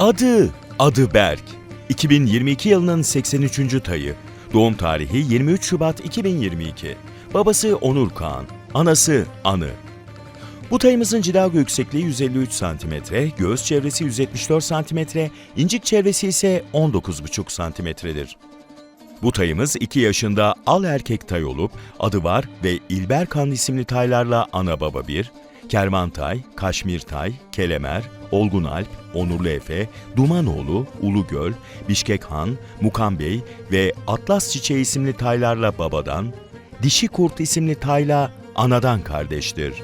Adı, adı Berk. 2022 yılının 83. tayı. Doğum tarihi 23 Şubat 2022. Babası Onur Kağan, anası Anı. Bu tayımızın cilago yüksekliği 153 cm, göğüs çevresi 174 cm, incik çevresi ise 19,5 cm'dir. Bu tayımız 2 yaşında al erkek tay olup adı var ve İlberkan isimli taylarla ana baba bir, Kervantay, Kaşmir Tay, Kelemer, Olgun Alp, Onurlu Efe, Dumanoğlu, Ulugöl, Bişkek Han, Mukan Bey ve Atlas Çiçeği isimli taylarla babadan, Dişi Kurt isimli tayla anadan kardeştir.